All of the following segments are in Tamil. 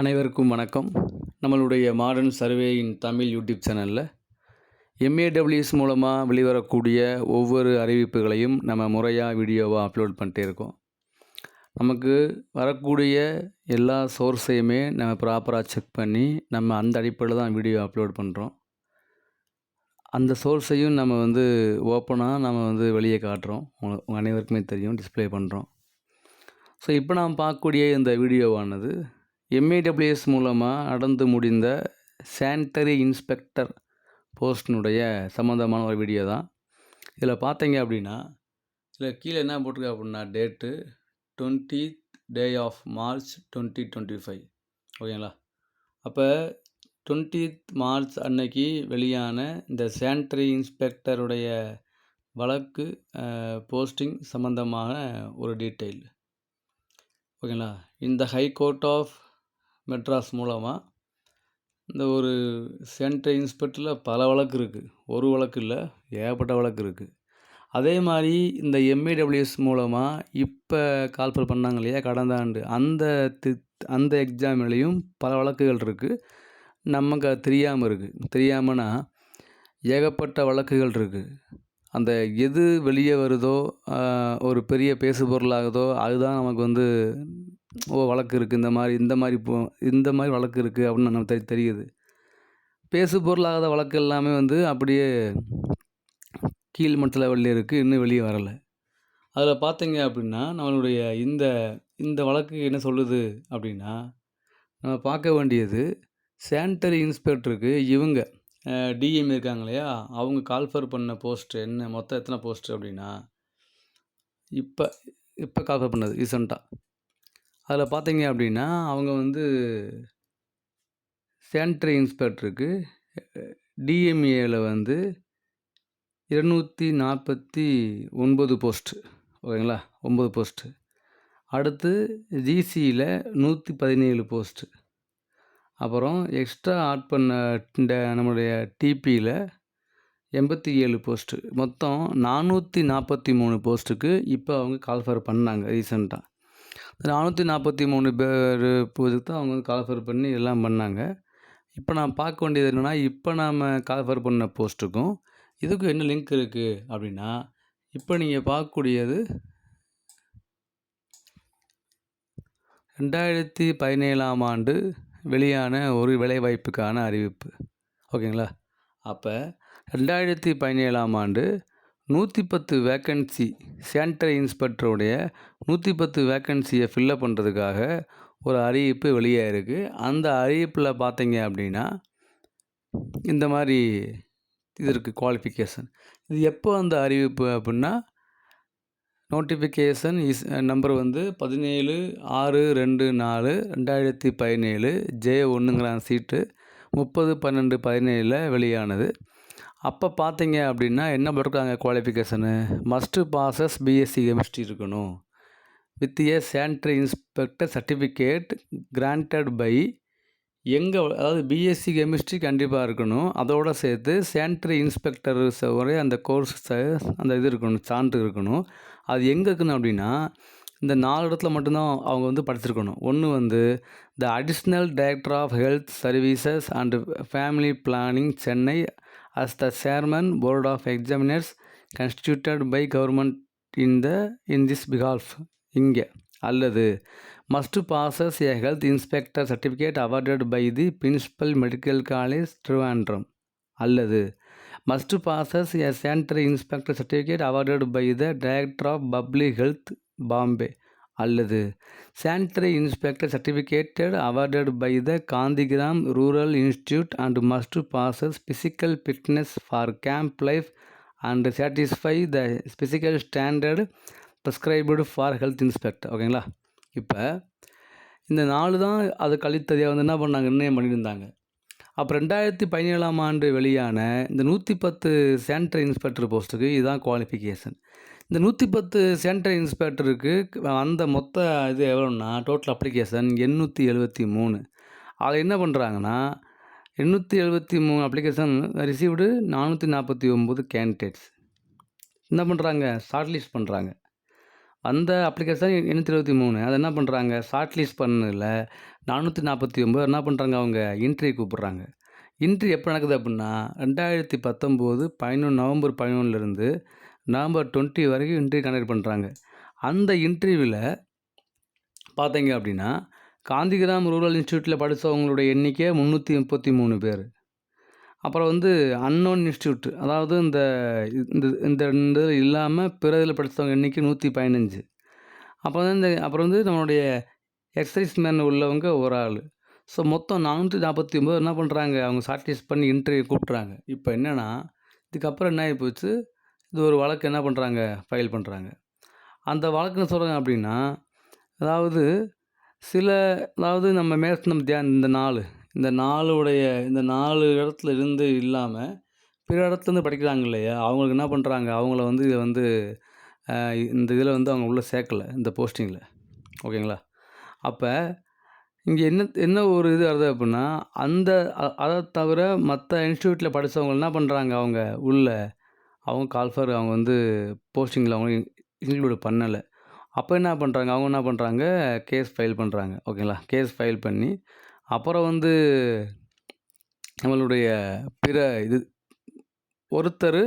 அனைவருக்கும் வணக்கம். நம்மளுடைய மாடர்ன் சர்வேயின் தமிழ் யூடியூப் சேனலில் எம்ஏடபிள்யூஎஸ் மூலமாக வெளிவரக்கூடிய ஒவ்வொரு அறிவிப்புகளையும் நம்ம முறையாக வீடியோவாக அப்லோட் பண்ணிட்டே இருக்கோம். நமக்கு வரக்கூடிய எல்லா சோர்ஸையுமே நம்ம ப்ராப்பராக செக் பண்ணி நம்ம அந்த அடிப்படையில் தான் வீடியோ அப்லோட் பண்ணுறோம் அந்த சோர்ஸையும் நம்ம வந்து ஓப்பனாக நம்ம வந்து வெளியே காட்டுறோம். உங்கள் அனைவருக்குமே தெரியும் டிஸ்ப்ளே பண்ணுறோம் ஸோ இப்போ நாம் பார்க்கக்கூடிய இந்த வீடியோவானது எம்ஏடபிள்யூஎஸ் மூலமாக நடந்து முடிந்த சானிட்டரி இன்ஸ்பெக்டர் போஸ்டினுடைய சம்மந்தமான ஒரு வீடியோ தான். இதில் பார்த்தீங்க அப்படின்னா இதில் கீழே என்ன போட்டிருக்கு அப்படின்னா date twenty day of March twenty twenty five ஓகேங்களா? அப்போ டுவெண்ட்டித் மார்ச் அன்னைக்கு வெளியான இந்த சானிட்டரி இன்ஸ்பெக்டருடைய வழக்கு போஸ்டிங் சம்மந்தமான ஒரு டீட்டெயில் ஓகேங்களா? இந்த ஹை கோர்ட் ஆஃப் மெட்ராஸ் மூலமாக இந்த ஒரு சென்ட்ரல் இன்ஸ்பெக்டரில் பல வழக்கு இருக்குது ஒரு வழக்கு இல்லை ஏகப்பட்ட வழக்கு இருக்குது அதே மாதிரி இந்த எம்ஏடபிள்யூஎஸ் மூலமாக இப்போ கால்ஃபர் பண்ணாங்க இல்லையா கடந்த ஆண்டு. அந்த தி அந்த எக்ஸாம்லேயும் பல வழக்குகள் இருக்குது நமக்கு அது தெரியாமல் இருக்குது தெரியாமன்னா ஏகப்பட்ட வழக்குகள் இருக்குது அந்த எது வெளியே வருதோ ஒரு பெரிய பேசு பொருளாகுதோ அதுதான் நமக்கு வந்து ஓ வழக்கு இருக்குது இந்த மாதிரி இந்த மாதிரி போ இந்த மாதிரி வழக்கு இருக்குது அப்படின்னு நமக்கு தெரி தெரியுது. பேசு பொருளாகாத வழக்கு எல்லாமே வந்து அப்படியே கீழ் மட்டத்தில் வெளியே இருக்குது இன்னும் வெளியே வரலை. அதில் பார்த்தீங்க அப்படின்னா நம்மளுடைய இந்த இந்த வழக்கு என்ன சொல்லுது அப்படின்னா நம்ம பார்க்க வேண்டியது சானிட்டரி இன்ஸ்பெக்டருக்கு இவங்க. டிஎம் இருக்காங்க இல்லையா? அவங்க கால்ஃபர் பண்ண போஸ்ட் என்ன? மொத்தம் எத்தனை போஸ்ட்டு அப்படின்னா இப்போ இப்போ கால்ஃபர் பண்ணது ரீசண்டாக அதில் பார்த்தீங்க அப்படின்னா அவங்க வந்து சானிட்டரி இன்ஸ்பெக்டருக்கு டிஎம்ஏவில் வந்து இருநூற்றி நாற்பத்தி ஒன்பது போஸ்ட்டு ஓகேங்களா? ஒம்பது போஸ்ட்டு அடுத்து ஜிசியில் நூற்றி பதினேழு போஸ்ட்டு அப்புறம் எக்ஸ்ட்ரா ஆட் பண்ண இந்த நம்மளுடைய டிபியில் எண்பத்தி ஏழு போஸ்ட்டு மொத்தம் நானூற்றி நாற்பத்தி மூணு போஸ்ட்டுக்கு இப்போ அவங்க கால்ஃபர் பண்ணாங்க ரீசெண்டாக நானூற்றி நாற்பத்தி மூணு பேர் போதுக்கு தான் அவங்க வந்து கால்ஃபர் பண்ணி எல்லாம் பண்ணாங்க. இப்போ நான் பார்க்க வேண்டியது என்னென்னா இப்போ நாம் கால்ஃபர் பண்ண போஸ்ட்டுக்கும் இதுக்கும் என்ன லிங்க் இருக்குது அப்படின்னா இப்போ நீங்கள் பார்க்கக்கூடியது ரெண்டாயிரத்தி பதினேழாம் ஆண்டு வெளியான ஒரு வேலைவாய்ப்புக்கான அறிவிப்பு. ஓகேங்களா? அப்போ ரெண்டாயிரத்தி பதினேழாம் ஆண்டு நூற்றி பத்து வேக்கன்சி சானிட்டரி இன்ஸ்பெக்டருடைய நூற்றி பத்து வேக்கன்சியை ஃபில்லப் பண்ணுறதுக்காக ஒரு அறிவிப்பு வெளியே இருக்குது அந்த அறிவிப்பில் பார்த்தீங்க அப்படின்னா இந்த மாதிரி இது இருக்குது குவாலிஃபிகேஷன் இது எப்போ அந்த அறிவிப்பு அப்படின்னா நோட்டிஃபிகேஷன் இஸ் நம்பர் வந்து பதினேழு ஆறு ரெண்டு நாலு ரெண்டாயிரத்தி பதினேழு ஜே ஒன்றுங்கிற சீட்டு. முப்பது பன்னெண்டு பதினேழில் வெளியானது. அப்போ பார்த்தீங்க அப்படின்னா என்ன போட்டிருக்காங்க qualification must passes BSc chemistry இருக்கணும். With a sanitary inspector certificate granted by எங்கே அதாவது பிஎஸ்சி கெமிஸ்ட்ரி கண்டிப்பாக இருக்கணும். அதோடு சேர்த்து சேனிட்ரி இன்ஸ்பெக்டர் ஒரே அந்த கோர்ஸ் அந்த இது இருக்கணும் சான்று இருக்கணும். அது எங்கே இருக்குன்னு அப்படின்னா இந்த நாலு இடத்துல மட்டும்தான் அவங்க வந்து படிச்சிருக்கணும். ஒன்று வந்து the additional director of health services and family planning Chennai as the chairman board of examiners constituted by government in the in this பிகால்ஃப் இங்கே. அல்லது must passes a health inspector certificate awarded by the principal medical college Trivandrum அல்லது must passes a sanitary inspector certificate awarded by the director of public health Bombay அல்லது sanitary inspector certificated awarded by the Gandhigram rural institute and must passes physical fitness for camp life and satisfy the physical standard prescribed for health inspector ஓகேங்களா இப்போ இந்த நாலு தான் அது கழித்ததையாக வந்து என்ன பண்ணாங்க? நிர்ணயம் பண்ணியிருந்தாங்க. அப்போ ரெண்டாயிரத்தி பதினேழாம் ஆண்டு வெளியான இந்த நூற்றி பத்து சென்ட்ரல் இன்ஸ்பெக்டர் போஸ்ட்டுக்கு இதுதான் குவாலிஃபிகேஷன் இந்த நூற்றி பத்து சென்ட்ரல் இன்ஸ்பெக்டருக்கு அந்த மொத்த இது எவ்வளோன்னா டோட்டல் அப்ளிகேஷன் எண்ணூற்றி எழுபத்தி மூணு. அதில் என்ன பண்ணுறாங்கன்னா எண்ணூற்றி எழுபத்தி மூணு அப்ளிகேஷன் ரிசீவ்டு நானூற்றி நாற்பத்தி ஒம்பது கேண்டிடேட்ஸ் என்ன பண்ணுறாங்க ஷார்ட் லிஸ்ட் பண்ணுறாங்க அந்த அப்ளிகேஷன் எண்ணூற்றி இருபத்தி மூணு. அதை என்ன பண்ணுறாங்க ஷார்ட் லிஸ்ட் பண்ணதில் நானூற்றி நாற்பத்தி ஒம்பது என்ன பண்ணுறாங்க அவங்க? இன்ட்ரி கூப்பிட்றாங்க. இன்ட்ரி எப்போ நடக்குது அப்படின்னா ரெண்டாயிரத்தி பத்தொம்போது பதினொன்று நவம்பர் பதினொன்றுலேருந்து நவம்பர் டுவெண்ட்டி வரைக்கும் இன்ட்ரி கண்டக்ட் பண்ணுறாங்க அந்த இன்டர்வியூவில் பார்த்தீங்க அப்படின்னா காந்திகிராம் ரூரல் இன்ஸ்டியூட்டில் படித்தவங்களுடைய எண்ணிக்கை முந்நூற்றி முப்பத்தி மூணு பேர். அப்புறம் வந்து அன்னோன் இன்ஸ்டியூட் அதாவது இந்த இந்த இந்த இந்த இல்லாமல் பிற இதில் படித்தவங்க எண்ணிக்கை நூற்றி பதினஞ்சு. அப்புறம் வந்து இந்த அப்புறம் வந்து நம்மளுடைய எக்ஸசைஸ் மேன் உள்ளவங்க ஒரு ஆள். ஸோ மொத்தம் நானூற்றி நாற்பத்தி ஒம்பது என்ன பண்ணுறாங்க? அவங்க ஷார்ட்லிஸ்ட் பண்ணி இன்டர்வியூ கூப்பிட்றாங்க. இப்போ என்னென்னா இதுக்கப்புறம் என்ன ஆகி போச்சு இது ஒரு வழக்கு என்ன பண்ணுறாங்க? ஃபைல் பண்ணுறாங்க. அந்த வழக்குன்னு சொல்கிறாங்க அப்படின்னா அதாவது சில அதாவது நம்ம மேற்சனம் தியான் இந்த நாலு இந்த நாளுடைய இந்த நாலு இடத்துல இருந்து இல்லாமல் பிற இடத்துலேருந்து படிக்கிறாங்க இல்லையா? அவங்களுக்கு என்ன பண்ணுறாங்க அவங்கள வந்து இதை வந்து இந்த இதில் வந்து அவங்க உள்ளே சேர்க்கல இந்த போஸ்டிங்கில் ஓகேங்களா? அப்போ இங்கே என்ன என்ன ஒரு இது வருது அப்படின்னா அந்த அதை தவிர மற்ற இன்ஸ்டியூட்டில் படித்தவங்க என்ன பண்ணுறாங்க அவங்க உள்ள? அவங்க கால்ஃபர் அவங்க வந்து போஸ்டிங்கில் அவங்க இன்க்ளூடு பண்ணலை. அப்போ என்ன பண்ணுறாங்க அவங்க என்ன பண்ணுறாங்க கேஸ் ஃபைல் பண்ணுறாங்க ஓகேங்களா? கேஸ் ஃபைல் பண்ணி அப்புறம் வந்து நம்மளுடைய பிற இது ஒருத்தர்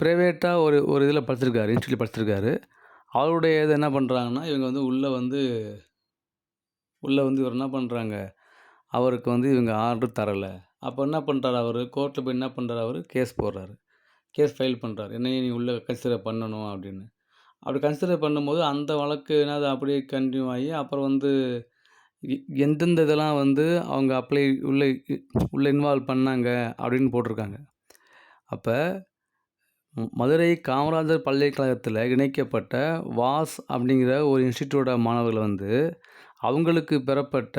ப்ரைவேட்டாக ஒரு ஒரு இதில் படிச்சிருக்காரு இன்ஸ்டியூட்டில் படிச்சிருக்காரு அவருடைய இது என்ன பண்ணுறாங்கன்னா இவங்க வந்து உள்ளே வந்து உள்ளே வந்து இவர் என்ன பண்ணுறாங்க அவருக்கு வந்து இவங்க ஆர்டர் தரலை. அப்போ என்ன பண்ணுறாரு அவர்? கோர்ட்டில் போய் என்ன பண்ணுறாரு அவர்? கேஸ் போடுறாரு. கேஸ் ஃபைல் பண்ணுறாரு என்னைய நீ உள்ளே கன்சிடர் பண்ணணும் அப்படின்னு. அப்படி கன்சிடர் பண்ணும்போது அந்த வழக்கு என்னது அப்படியே கண்டினியூ ஆகி அப்புறம் வந்து எந்தெந்த இதெல்லாம் வந்து அவங்க அப்ளை உள்ளே உள்ளே இன்வால்வ் பண்ணாங்க அப்படின்னு போட்டிருக்காங்க. அப்போ மதுரை காமராஜர் பல்கலைக்கழகத்தில் இணைக்கப்பட்ட வாஸ் அப்படிங்கிற ஒரு இன்ஸ்டிடியூட்டோட மாணவர்கள் வந்து அவங்களுக்கு பெறப்பட்ட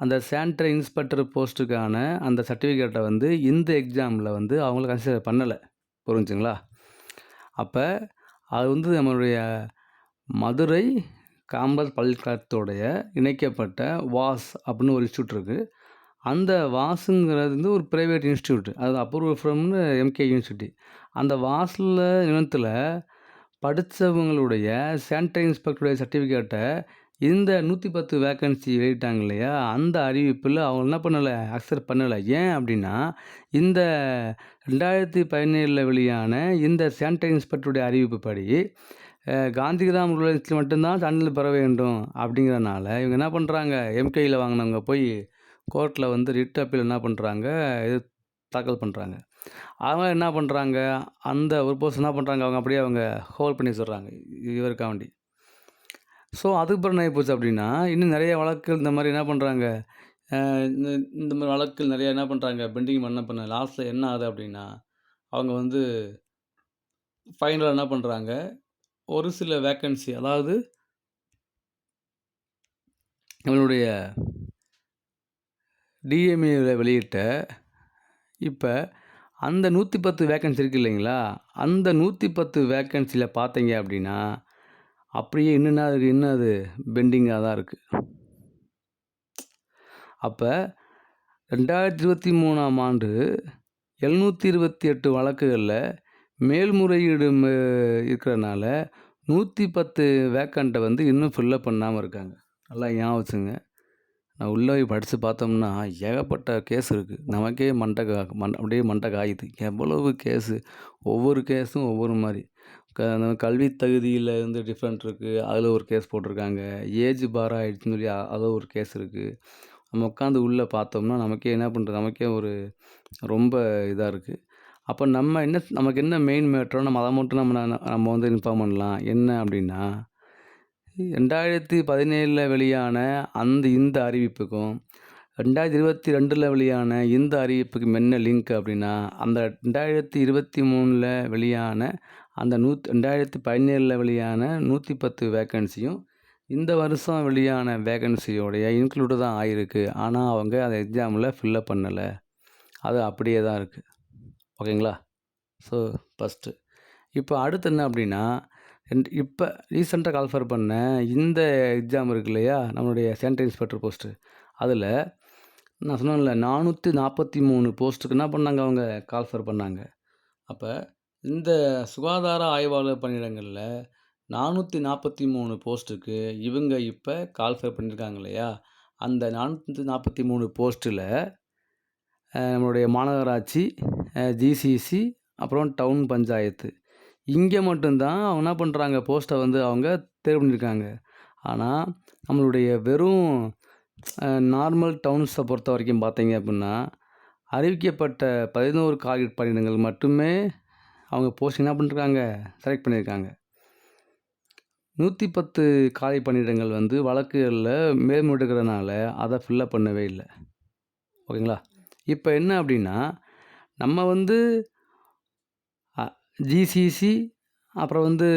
அந்த சானிட்டரி இன்ஸ்பெக்டர் போஸ்ட்டுக்கான அந்த சர்டிஃபிகேட்டை வந்து இந்த எக்ஸாமில் வந்து அவங்கள கன்சிடர் பண்ணலை. புரிஞ்சுங்களா? அப்போ அது வந்து நம்மளுடைய மதுரை காம்பஸ் பல்கலைக்கழகத்தோடைய இணைக்கப்பட்ட வாஸ் அப்படின்னு ஒரு இன்ஸ்டியூட் இருக்குது அந்த வாஸுங்கிறது வந்து ஒரு ப்ரைவேட் இன்ஸ்டியூட் அது அப்ரூவல் ஃப்ரம்னு எம்கே யூனிவர்சிட்டி அந்த வாஸில் இனத்தில் படித்தவங்களுடைய சானிட்டரி இன்ஸ்பெக்டருடைய சர்டிஃபிகேட்டை இந்த நூற்றி பத்து வேக்கன்சி வெளியிட்டாங்க இல்லையா? அந்த அறிவிப்பில் அவங்க என்ன பண்ணலை? அக்செப்ட் பண்ணலை. ஏன் அப்படின்னா இந்த ரெண்டாயிரத்தி பதினேழில் வெளியான இந்த சானிட்டரி இன்ஸ்பெக்டருடைய அறிவிப்பு படி காந்திகிராம் ரூரல்ஸில் மட்டும்தான் சான்றிதழ் பெற வேண்டும் அப்படிங்கிறனால இவங்க என்ன பண்ணுறாங்க எம்கேயில் வாங்கினவங்க போய் கோர்ட்டில் வந்து ரிட் அப்பீல் என்ன பண்ணுறாங்க இது தாக்கல் பண்ணுறாங்க அவங்க என்ன பண்ணுறாங்க அந்த ஒரு பர்சன் என்ன பண்ணுறாங்க அவங்க அப்படியே அவங்க ஹோல்ட் பண்ணி சொல்கிறாங்க இவருக்காண்டி. ஸோ அதுக்கு பிறகு என்ன போச்சு அப்படின்னா இன்னும் நிறைய வழக்குகள் இந்த மாதிரி என்ன பண்ணுறாங்க இந்த மாதிரி வழக்குகள் நிறைய என்ன பண்ணுறாங்க பெண்டிங் பண்ண பண்ண லாஸ்ட்டில் என்ன ஆகுது அப்படின்னா அவங்க வந்து ஃபைனலாக என்ன பண்ணுறாங்க ஒரு சில வேக்கன்சி அதாவது நம்மளுடைய டிஎம்ஏவில் வெளியிட்ட இப்போ அந்த நூற்றி பத்து வேக்கன்சி இருக்கு இல்லைங்களா? அந்த நூற்றி பத்து வேக்கன்சியில் பார்த்தீங்க அப்படின்னா அப்படியே இன்னும் என்ன இருக்குது இன்னும் அது பெண்டிங்காக தான் இருக்குது அப்போ ரெண்டாயிரத்தி இருபத்தி மூணாம் ஆண்டு எழுநூற்றி இருபத்தி எட்டு வழக்குகளில் மேல்முறையீடு இருக்கிறனால நூற்றி பத்து வேக்கண்ட்டை வந்து இன்னும் ஃபில்லப் பண்ணாமல் இருக்காங்க. நல்லா ஞாபகம் வச்சுங்க நான் உள்ளே போய் படித்து பார்த்தோம்னா ஏகப்பட்ட கேஸ் இருக்குது நமக்கே மண்டை கா மண் அப்படியே மண்டை காயுது எவ்வளவு கேஸு ஒவ்வொரு கேஸும் ஒவ்வொரு மாதிரி. க கல்வி தகுதியில் வந்து டிஃப்ரெண்ட் இருக்குது அதில் ஒரு கேஸ் போட்டிருக்காங்க. ஏஜ் பார் ஆகிடுச்சுன்னு சொல்லி அதில் ஒரு கேஸ் இருக்குது நம்ம உட்காந்து உள்ளே பார்த்தோம்னா நமக்கே என்ன பண்ணுறது நமக்கே ஒரு ரொம்ப இதாக இருக்குது அப்போ நம்ம என்ன நமக்கு என்ன மெயின் மேட்டரோ நம்ம அதை மட்டும் நம்ம நம்ம வந்து இன்ஃபார்ம் பண்ணலாம். என்ன அப்படின்னா ரெண்டாயிரத்தி பதினேழில் வெளியான அந்த இந்த அறிவிப்புக்கும் ரெண்டாயிரத்தி இருபத்தி ரெண்டில் வெளியான இந்த அறிவிப்புக்கும் என்ன லிங்க் அப்படின்னா அந்த ரெண்டாயிரத்தி இருபத்தி மூணில் வெளியான அந்த நூத் ரெண்டாயிரத்தி பதினேழில் வெளியான நூற்றி பத்து வேக்கன்சியும் இந்த வருஷம் வெளியான வேகன்சியோடைய இன்க்ளூடு தான் ஆயிருக்கு. ஆனால் அவங்க அந்த எக்ஸாமில் ஃபில்லப் பண்ணலை. அது அப்படியே தான் இருக்குது ஓகேங்களா? ஸோ ஃபஸ்ட்டு இப்போ அடுத்து என்ன அப்படின்னா இப்போ ரீசெண்டாக கால்ஃபர் பண்ண இந்த எக்ஸாம் இருக்கு இல்லையா? நம்மளுடைய சென்ட்ரல் இன்ஸ்பெக்டர் போஸ்ட்டு அதில் நான் சொன்னேன்ல நானூற்றி நாற்பத்தி மூணு போஸ்ட்டுக்கு என்ன பண்ணாங்க அவங்க? கால்ஃபர் பண்ணாங்க. அப்போ இந்த சுகாதார ஆய்வாளர் பணியிடங்களில் நானூற்றி நாற்பத்தி மூணு போஸ்ட்டுக்கு இவங்க இப்போ கால்ஃபர் பண்ணியிருக்காங்க இல்லையா? அந்த நானூற்றி நாற்பத்தி மூணு போஸ்ட்டில் நம்மளுடைய மாநகராட்சி ஜிசிசி அப்புறம் டவுன் பஞ்சாயத்து. இங்கே மட்டும்தான் அவங்க என்ன பண்ணுறாங்க போஸ்ட்டை வந்து அவங்க தேர்வு பண்ணியிருக்காங்க. ஆனால் நம்மளுடைய வெறும் நார்மல் டவுன்ஸை பொறுத்த வரைக்கும் பார்த்தீங்க அப்படின்னா அறிவிக்கப்பட்ட பதினோரு காலி பணியிடங்கள் மட்டுமே அவங்க போஸ்ட் என்ன பண்ணிருக்காங்க செலக்ட் பண்ணியிருக்காங்க நூற்றி பத்து காலி பணியிடங்கள் வந்து வழக்குகளில் மேல்முடுக்கிறதுனால அதை ஃபில்லப் பண்ணவே இல்லை. ஓகேங்களா? இப்போ என்ன அப்படின்னா நம்ம வந்து ஜிசிசி அப்புறம் வந்து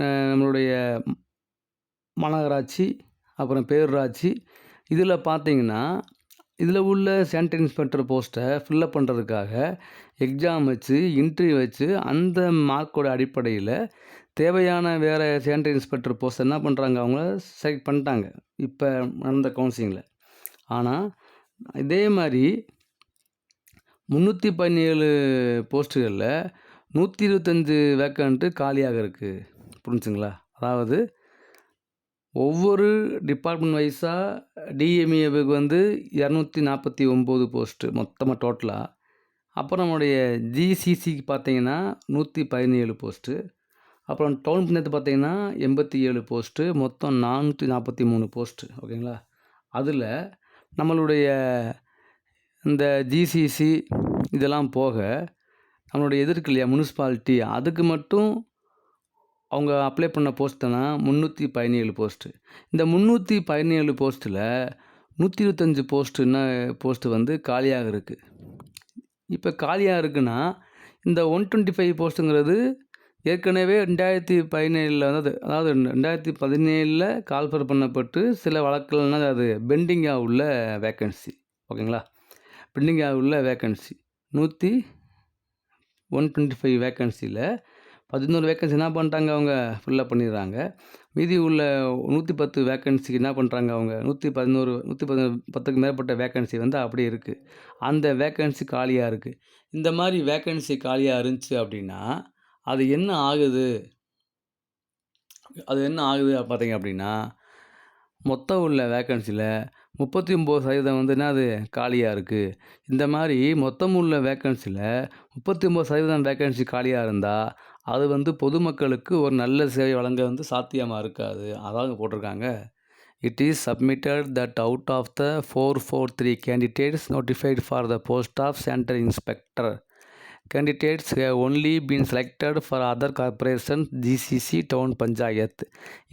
நம்மளுடைய மாநகராட்சி அப்புறம் பேரூராட்சி இதில் பார்த்தீங்கன்னா இதில் உள்ள சானிட்டரி இன்ஸ்பெக்டர் போஸ்ட்டை ஃபில்லப் பண்ணுறதுக்காக எக்ஸாம் வச்சு இன்டர்வியூ வச்சு அந்த மார்க்கோட அடிப்படையில் தேவையான வேறு சானிட்டரி இன்ஸ்பெக்டர் போஸ்ட் என்ன பண்ணுறாங்க அவங்கள செலக்ட் பண்ணிட்டாங்க. இப்போ நடந்த கவுன்சிலிங்கில் ஆனால் இதே மாதிரி முந்நூற்றி பதினேழு போஸ்ட்டுகளில் நூற்றி இருபத்தஞ்சு வேக்கண்ட்டு காலியாக இருக்குது புரிஞ்சுங்களா? அதாவது ஒவ்வொரு டிபார்ட்மெண்ட் வைஸாக டிஎம்ஏவுக்கு வந்து இரநூத்தி நாற்பத்தி ஒம்பது போஸ்ட்டு மொத்தமாக டோட்டலாக அப்புறம் நம்முடைய ஜிசிசிக்கு பார்த்தீங்கன்னா நூற்றி பதினேழு போஸ்ட்டு. அப்புறம் டவுன் பஞ்சாயத்து பார்த்தீங்கன்னா எண்பத்தி ஏழு போஸ்ட்டு மொத்தம் நானூற்றி நாற்பத்தி மூணு போஸ்ட்டு. ஓகேங்களா? அதில் நம்மளுடைய இந்த ஜிசிசி இதெல்லாம் போக நம்மளுடைய எதிர்க்கு இல்லையா முனிசிபாலிட்டி அதுக்கு மட்டும் அவங்க அப்ளை பண்ண போஸ்ட்டுனா முந்நூற்றி பதினேழு போஸ்ட்டு இந்த முந்நூற்றி பதினேழு போஸ்ட்டில் நூற்றி இருபத்தஞ்சி போஸ்ட்டு என்ன போஸ்ட்டு வந்து காலியாக இருக்குது இப்போ காலியாக இருக்குன்னா இந்த ஒன் டுவெண்ட்டி ஃபைவ் போஸ்ட்டுங்கிறது ஏற்கனவே ரெண்டாயிரத்தி பதினேழில் வந்து அதாவது ரெண்டாயிரத்தி பதினேழில் கால்ஃபர் பண்ணப்பட்டு சில வழக்குகள்னால் அது பெண்டிங்காக உள்ள வேக்கன்சி ஓகேங்களா பெண்டிங் உள்ள வேக்கன்சி நூற்றி ஒன் டுவெண்ட்டி ஃபைவ் வேக்கன்சியில் பதினோரு வேக்கன்சி என்ன பண்ணிட்டாங்க அவங்க? ஃபில்லப் பண்ணிடுறாங்க. மீதி உள்ள நூற்றி பத்து வேக்கன்சிக்கு என்ன பண்ணுறாங்க அவங்க? நூற்றி பதினோரு நூற்றி பதினோரு பத்துக்கு மேற்பட்ட வேக்கன்சி வந்து அப்படியே இருக்குது அந்த வேக்கன்சி காலியாக இருக்குது இந்த மாதிரி வேக்கன்சி காலியாக இருந்துச்சு அப்படின்னா அது என்ன ஆகுது? அது என்ன ஆகுது பார்த்தீங்க அப்படின்னா மொத்தம் உள்ள வேக்கன்சியில் முப்பத்தி ஒம்பது சதவீதம் வந்து என்னது? காலியாக இருக்குது இந்த மாதிரி மொத்தம் உள்ள வேக்கன்சியில் முப்பத்தி ஒம்பது சதவீதம் வேக்கன்சி காலியாக இருந்தால் அது வந்து பொதுமக்களுக்கு ஒரு நல்ல சேவை வழங்க வந்து சாத்தியமாக இருக்காது. அதாவது போட்டிருக்காங்க. It is submitted that out of the four four three candidates notified for the post of centre inspector candidates have only been selected for other corporations gcc town panchayat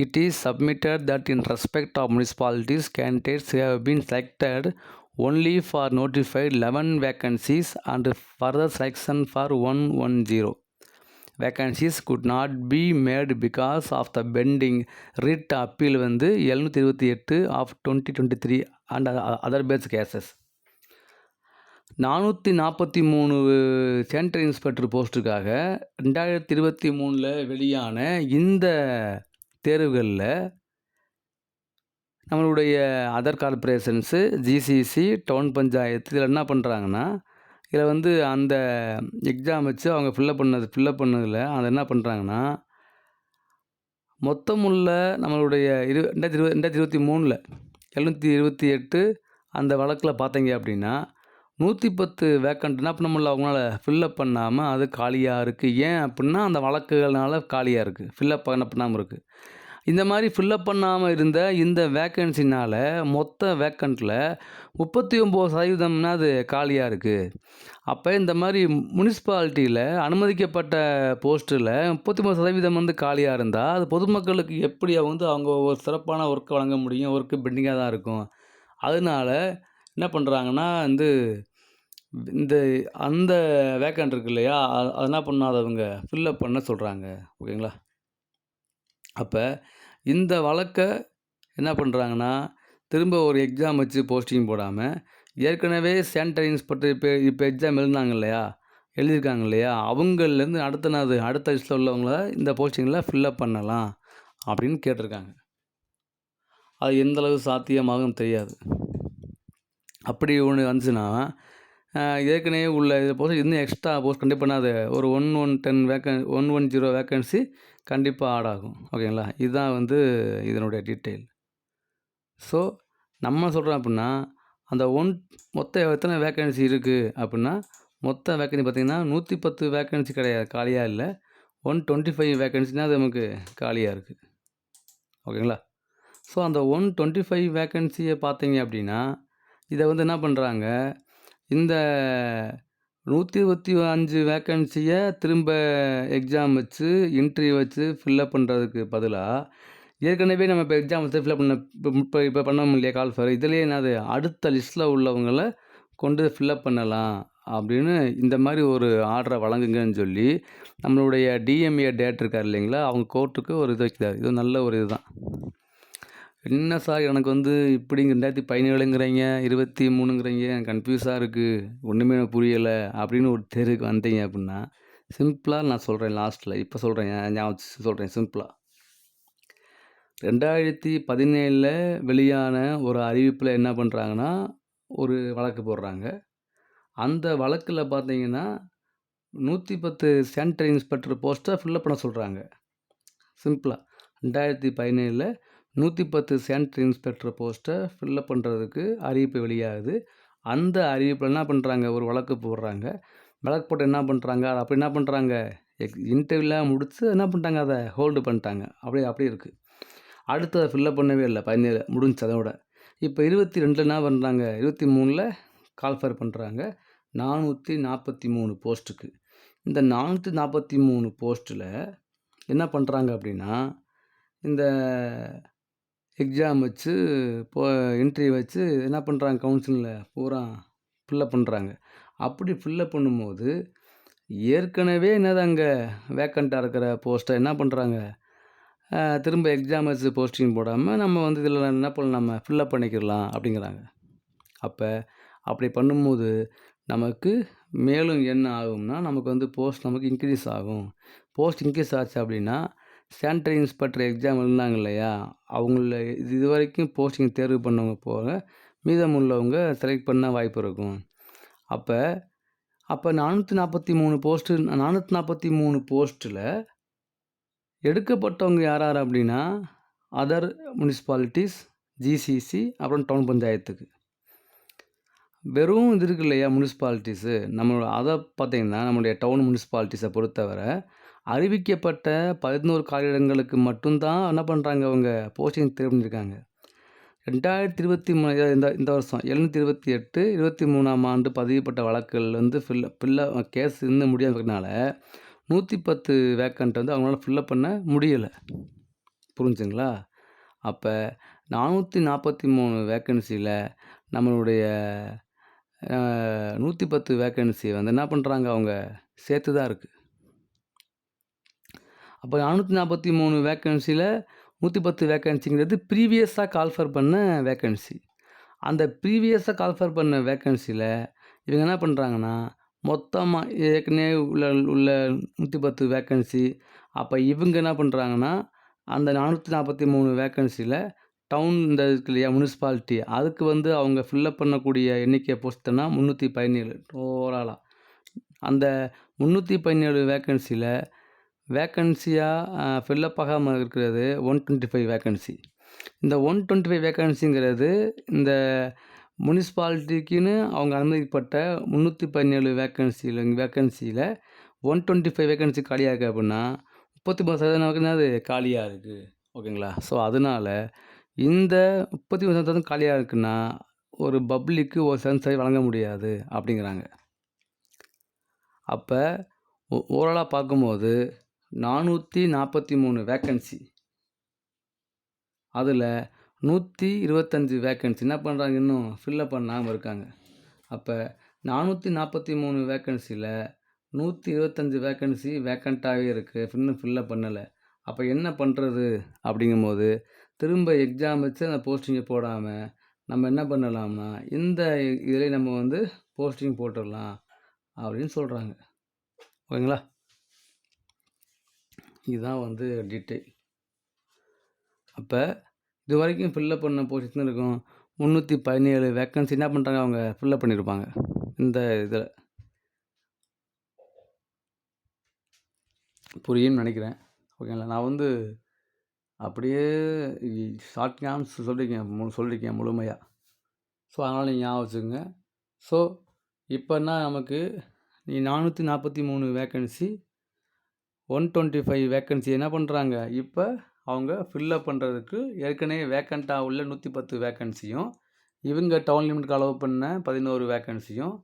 it is submitted that in respect of municipalities candidates have been selected only for notified 11 vacancies and further selection for 110 vacancies could not be made because of the pending writ appeal வந்து எழுநூற்றி இருபத்தி எட்டு of twenty twenty three and other batch cases நானூற்றி நாற்பத்தி மூணு சென்ட்ரல் இன்ஸ்பெக்டர் போஸ்ட்டுக்காக ரெண்டாயிரத்தி இருபத்தி மூணில் வெளியான இந்த தேர்வுகளில் நம்மளுடைய other corporations GCC town panchayat இதில் என்ன பண்ணுறாங்கன்னா இதில் வந்து அந்த எக்ஸாம் வச்சு அவங்க ஃபில்லப் பண்ணது ஃபில்லப் பண்ணதில் அதை என்ன பண்ணுறாங்கன்னா மொத்தம் உள்ள நம்மளுடைய இரு ரெண்டாயிரத்தி இருபது ரெண்டாயிரத்தி இருபத்தி மூணில் எழுநூற்றி இருபத்தி எட்டு அந்த வழக்கில் பார்த்தீங்க அப்படின்னா நூற்றி பத்து வேக்கண்ட்னா என்ன பண்ண முடியல அவங்களால ஃபில்லப் பண்ணாமல் அது காலியாக இருக்குது ஏன் அப்படின்னா அந்த வழக்குகள்னால காலியாக இருக்குது ஃபில்லப் பண்ண பண்ணாமல் இருக்குது இந்த மாதிரி ஃபில்லப் பண்ணாமல் இருந்த இந்த வேக்கன்சினால் மொத்த வேக்கண்ட்டில் முப்பத்தி ஒம்பது சதவீதம்னா அது காலியாக இருக்குது அப்போ இந்த மாதிரி முனிசிபாலிட்டியில் அனுமதிக்கப்பட்ட போஸ்ட்டில் முப்பத்தி ஒம்பது சதவீதம் வந்து காலியாக இருந்தால் அது பொதுமக்களுக்கு எப்படி வந்து அவங்க ஒரு சிறப்பான ஒர்க் வழங்க முடியும்? ஒர்க்கு பெண்டிங்காக தான் இருக்கும். அதனால என்ன பண்ணுறாங்கன்னா வந்து இந்த அந்த வேக்கண்ட் இருக்கு இல்லையா? அது அது என்ன பண்ணாதவங்க ஃபில்லப் பண்ண சொல்கிறாங்க ஓகேங்களா? அப்போ இந்த வழக்கை என்ன பண்ணுறாங்கன்னா திரும்ப ஒரு எக்ஸாம் வச்சு போஸ்டிங் போடாமல் ஏற்கனவே சானிட்டரி இன்ஸ்பெக்டர் இப்போ இப்போ எக்ஸாம் எழுதினாங்க இல்லையா? எழுதியிருக்காங்க இல்லையா? அவங்கள்லேருந்து அடுத்த நாள் அடுத்த லிஸ்ட்டில் உள்ளவங்கள இந்த போஸ்டிங்கில் ஃபில்லப் பண்ணலாம் அப்படின்னு கேட்டிருக்காங்க. அது எந்தளவு சாத்தியமாகும் தெரியாது. அப்படி ஒன்று வந்துச்சுன்னா ஏற்கனவே உள்ள இதை போஸ்ட் இன்னும் எக்ஸ்ட்ரா போஸ்ட் கண்டிப்பாக அது ஒரு one one ten vacant one one zero vacancy கண்டிப்பாக ஆட் ஆகும். ஓகேங்களா இதுதான் வந்து இதனுடைய டீட்டெயில் ஸோ நம்ம சொல்கிறோம் அப்படின்னா அந்த ஒன் மொத்த எத்தனை வேக்கன்சி இருக்குது அப்படின்னா மொத்த வேக்கன்சி பார்த்திங்கன்னா நூற்றி பத்து வேக்கன்சி கிடையாது காலியாக இல்லை. ஒன் டுவெண்ட்டி ஃபைவ் வேக்கன்சினா அது நமக்கு காலியாக இருக்குது ஓகேங்களா ஸோ அந்த ஒன் டுவெண்ட்டி ஃபைவ் வேக்கன்சியை பார்த்தீங்க அப்படின்னா இதை வந்து என்ன பண்ணுறாங்க இந்த நூற்றி இருபத்தி அஞ்சு வேக்கன்சியை திரும்ப எக்ஸாம் வச்சு இன்டர்வியூ வச்சு ஃபில்லப் பண்ணுறதுக்கு பதிலாக ஏற்கனவே நம்ம இப்போ எக்ஸாம் வச்சு ஃபில்லப் பண்ண இப்போ இப்போ பண்ண பண்ணோம் இல்லையா கால் ஃபர் இதுலேயே என்னது அடுத்த லிஸ்ட்டில் உள்ளவங்கள கொண்டு ஃபில்லப் பண்ணலாம் அப்படின்னு இந்த மாதிரி ஒரு ஆர்டரை வழங்குங்கன்னு சொல்லி நம்மளுடைய டிஎம்ஏ டேட் இருக்கார் இல்லைங்களா அவங்க கோர்ட்டுக்கு ஒரு இது வைக்கிறார் இது நல்ல ஒரு இதுதான். என்ன சார் எனக்கு வந்து இப்படிங்க ரெண்டாயிரத்தி பதினேழுங்கிறீங்க இருபத்தி மூணுங்கிறீங்க எனக்கு கன்ஃபியூஸாக இருக்குது ஒன்றுமே எனக்கு புரியலை அப்படின்னு ஒரு தெருக்கு வந்தீங்க அப்படின்னா சிம்பிளாக நான் சொல்கிறேன் லாஸ்ட்டில் இப்போ சொல்கிறேன் ஞாபகம் சொல்கிறேன் சிம்பிளாக ரெண்டாயிரத்தி பதினேழில் வெளியான ஒரு அறிவிப்பில் என்ன பண்ணுறாங்கன்னா ஒரு வழக்கு போடுறாங்க. அந்த வழக்கில் பார்த்தீங்கன்னா நூற்றி பத்து சானிட்டரி இன்ஸ்பெக்டர் போஸ்ட்டை ஃபில்லப் பண்ண சொல்கிறாங்க சிம்பிளாக ரெண்டாயிரத்தி பதினேழில் நூற்றி பத்து சானிட்டரி இன்ஸ்பெக்டர் போஸ்ட்டை ஃபில்லப் பண்ணுறதுக்கு அறிவிப்பு வெளியாகுது. அந்த அறிவிப்பில் என்ன பண்ணுறாங்க ஒரு வழக்கு போடுறாங்க. வழக்கு போட்டு என்ன பண்ணுறாங்க அதை அப்படி என்ன பண்ணுறாங்க எக் இன்டர்வியூலாம் முடித்து என்ன பண்ணிட்டாங்க? அதை ஹோல்டு பண்ணிட்டாங்க. அப்படியே அப்படியே இருக்குது அடுத்து அதை ஃபில்லப் பண்ணவே இல்லை. பதினேழு முடிஞ்சு அதோட. இப்போ இருபத்தி ரெண்டில் என்ன பண்ணுறாங்க இருபத்தி மூணில் கால்ஃபர் பண்ணுறாங்க நானூற்றி நாற்பத்தி மூணு போஸ்ட்டுக்கு. இந்த நானூற்றி நாற்பத்தி மூணு போஸ்ட்டில் என்ன பண்ணுறாங்க அப்படின்னா இந்த எக்ஸாம் வச்சு இப்போ இன்ட்ரிவ் வச்சு என்ன பண்ணுறாங்க கவுன்சிலில் பூரா ஃபில்லப் பண்ணுறாங்க அப்படி ஃபில்லப் பண்ணும்போது ஏற்கனவே என்னது அங்கே வேக்கண்ட்டாக இருக்கிற போஸ்ட்டை என்ன பண்ணுறாங்க திரும்ப எக்ஸாம் வச்சு போஸ்டிங் போடாமல் நம்ம வந்து இதில் என்ன பண்ணலாம் நம்ம ஃபில்லப் பண்ணிக்கிடலாம் அப்படிங்கிறாங்க. அப்போ அப்படி பண்ணும்போது நமக்கு மேலும் என்ன ஆகும்னா நமக்கு வந்து போஸ்ட் நமக்கு இன்க்ரீஸ் ஆகும். போஸ்ட் இன்க்ரீஸ் ஆச்சு அப்படின்னா சானிட்டரி இன்ஸ்பெக்டர் எக்ஸாம் இருந்தாங்க இல்லையா அவங்கள இது இது வரைக்கும் போஸ்டிங் தேர்வு பண்ணவங்க போக மீதம் உள்ளவங்க செலக்ட் பண்ண வாய்ப்பு இருக்கும். அப்போ அப்போ நானூற்றி நாற்பத்தி மூணு போஸ்ட்டு நானூற்றி நாற்பத்தி மூணு போஸ்ட்டில் எடுக்கப்பட்டவங்க யார் யார் அப்படின்னா அதர் முனிசிபாலிட்டிஸ் ஜிசிசி அப்புறம் டவுன் பஞ்சாயத்துக்கு. வெறும் இது இருக்கு இல்லையா முனிசிபாலிட்டிஸு நம்மளோட அதை பார்த்திங்கன்னா நம்மளுடைய டவுன் முனிசிபாலிட்டிஸை பொறுத்தவரை அறிவிக்கப்பட்ட பதினோரு காலிடங்களுக்கு மட்டும்தான் என்ன பண்ணுறாங்க அவங்க? போஸ்டிங் தேர்வு பண்ணியிருக்காங்க. ரெண்டாயிரத்தி இருபத்தி மூணு இந்த இந்த வருஷம் எழுநூற்றி இருபத்தி எட்டு இருபத்தி மூணாம் ஆண்டு பதிவுப்பட்ட வழக்குகள் வந்து ஃபில்ல ஃபில்ல கேஸ் இன்னும் முடியாததுனால நூற்றி பத்து வேக்கண்ட் வந்து அவங்களால ஃபில்லப் பண்ண முடியலை. புரிஞ்சுங்களா அப்போ நானூற்றி நாற்பத்தி மூணு வேக்கன்சியில் நம்மளுடைய நூற்றி பத்து வேக்கன்சியை வந்து என்ன பண்ணுறாங்க அவங்க? சேர்த்து தான் இருக்குது அப்போ நானூற்றி நாற்பத்தி மூணு வேக்கன்சியில் நூற்றி பத்து வேக்கன்சிங்கிறது ப்ரீவியஸாக கால்ஃபர் பண்ண வேக்கன்சி அந்த ப்ரீவியஸாக கால்ஃபர் பண்ண வேக்கன்சியில் இவங்க என்ன பண்ணுறாங்கன்னா மொத்தமாக ஏற்கனவே உள்ள உள்ள நூற்றி பத்து வேக்கன்சி அப்போ இவங்க என்ன பண்ணுறாங்கன்னா அந்த நானூற்றி நாற்பத்தி மூணு வேக்கன்சியில் டவுன் இந்த இருக்கு இல்லையா முனிசிபாலிட்டி அதுக்கு வந்து அவங்க ஃபில்லப் பண்ணக்கூடிய எண்ணிக்கையை போஸ்ட்டுனா முந்நூற்றி பதினேழு. ஓவராலாக அந்த முந்நூற்றி பதினேழு வேக்கன்சியில் வேக்கன்சியாக ஃபில்லப் ஆகாமல் இருக்கிறது ஒன் டுவெண்ட்டி ஃபைவ் வேக்கன்சி இந்த ஒன் டுவெண்ட்டி ஃபைவ் வேக்கன்சிங்கிறது இந்த முனிசிபாலிட்டிக்குன்னு அவங்க அனுமதிக்கப்பட்ட முந்நூற்றி பதினேழு வேக்கன்சியில் வேக்கன்சியில் ஒன் டுவெண்ட்டி ஃபைவ் வேக்கன்சி காலியாக இருக்குது அப்படின்னா முப்பத்தி மூணு சதவீதம் அது காலியாக இருக்குது ஓகேங்களா? ஸோ அதனால் இந்த முப்பத்தி மூணு சதவீதம் காலியாக இருக்குன்னா ஒரு பப்ளிக்கு ஒரு சென்ஸை வழங்க முடியாது அப்படிங்கிறாங்க. அப்போ ஓவராலாக பார்க்கும்போது நானூற்றி நாற்பத்தி மூணு வேக்கன்சி அதில் நூற்றி இருபத்தஞ்சி வேக்கன்சி என்ன பண்ணுறாங்க இன்னும்? ஃபில்லப் பண்ணாமல் இருக்காங்க. அப்போ நானூற்றி நாற்பத்தி மூணு வேக்கன்சியில் நூற்றி இருபத்தஞ்சி வேக்கன்சி வேக்கண்ட்டாகவே இருக்குது இன்னும் ஃபில்லப் பண்ணலை. அப்போ என்ன பண்ணுறது அப்படிங்கும்போது திரும்ப எக்ஸாம் வச்சு அந்த போஸ்டிங்கை போடாமல் நம்ம என்ன பண்ணலாம்னா இந்த இதில் நம்ம வந்து போஸ்டிங் போட்டுடலாம் அப்படின்னு சொல்கிறாங்க ஓகேங்களா? இதுதான் வந்து டீட்டெயில் அப்போ இது வரைக்கும் ஃபில்லப் பண்ண பொசிஷன் இருக்கும்? முந்நூற்றி பதினேழு வேக்கன்சி என்ன பண்ணுறாங்க அவங்க? ஃபில்லப் பண்ணியிருப்பாங்க இந்த இதில். புரியும்னு நினைக்கிறேன். ஓகேங்களா நான் வந்து அப்படியே ஷார்ட் கேம்ஸ் சொல்லியிருக்கேன் மு சொல்லியிருக்கேன் முழுமையாக ஸோ அதனால் நீங்கள் ஞாபகம் வச்சுக்கோங்க. ஸோ இப்போன்னா நமக்கு? நீ நானூற்றி நாற்பத்தி மூணு vacancy one twenty five vacancy என்ன பண்ணுறாங்க இப்போ அவங்க ஃபில்லப் பண்ணுறதுக்கு ஏற்கனவே வேக்கண்ட்டாக உள்ள நூற்றி பத்து வேக்கன்சியும் இவங்க டவுன் லிமிட் அலோவ் பண்ண பதினோரு வேக்கன்சியும்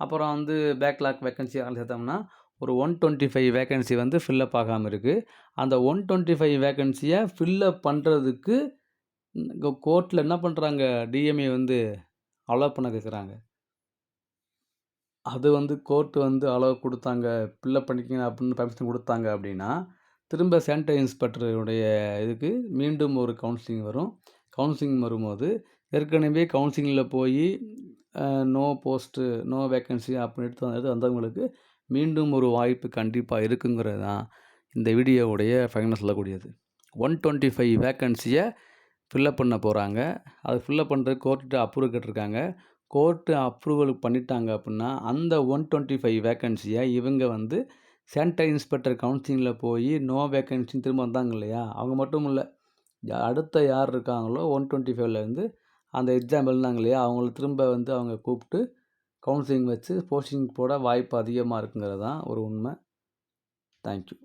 அப்புறம் வந்து பேக்லாக் வேக்கன்சி சேர்த்தோம்னா ஒரு ஒன் டுவெண்ட்டி ஃபைவ் வேக்கன்சி வந்து ஃபில்லப் ஆகாமல் இருக்குது அந்த ஒன் டுவெண்ட்டி ஃபைவ் வேக்கன்சியை ஃபில்லப் பண்ணுறதுக்கு இங்கே கோர்ட்டில் என்ன பண்ணுறாங்க டிஎம்ஏ வந்து அலோவ் பண்ண கேட்குறாங்க அது வந்து கோர்ட்டு வந்து அளவு கொடுத்தாங்க. ஃபில்லப் பண்ணிக்கங்க அப்படின்னு பர்மிஷன் கொடுத்தாங்க அப்படின்னா திரும்ப சானிட்டரி இன்ஸ்பெக்டருடைய இதுக்கு மீண்டும் ஒரு கவுன்சிலிங் வரும். கவுன்சிலிங் வரும்போது ஏற்கனவே கவுன்சிலிங்கில் போய் நோ போஸ்ட்டு நோ வேக்கன்சி அப்படின்னு எடுத்து வந்தது வந்தவங்களுக்கு மீண்டும் ஒரு வாய்ப்பு கண்டிப்பாக இருக்குங்கிறது தான் இந்த வீடியோவுடைய ஃபைனல் சொல்லக்கூடியது. ஒன் டுவெண்ட்டி ஃபைவ் வேக்கன்சியை ஃபில்லப் பண்ண போகிறாங்க அது ஃபில்லப் பண்ணுறதுக்கு கோர்ட்டு அப்ரூவ் கேட்டிருக்காங்க. கோர்ட்டு அப்ரூவல் பண்ணிட்டாங்க அப்படின்னா அந்த ஒன் டுவெண்ட்டி ஃபைவ் வேக்கன்சியை இவங்க வந்து சென்ட்ரல் இன்ஸ்பெக்டர் கவுன்சிலிங்கில் போய் நோ வேக்கன்சின்னு திரும்ப வந்தாங்க இல்லையா? அவங்க மட்டும் இல்லை அடுத்த யார் இருக்காங்களோ ஒன் டுவெண்ட்டி ஃபைவ்லேருந்து அந்த எக்ஸாம் எழுந்தாங்க இல்லையா? அவங்கள திரும்ப வந்து அவங்க கூப்பிட்டு கவுன்சிலிங் வச்சு போஸ்டிங் போட வாய்ப்பு அதிகமாக இருக்குங்கிறது தான் ஒரு உண்மை. தேங்க்யூ.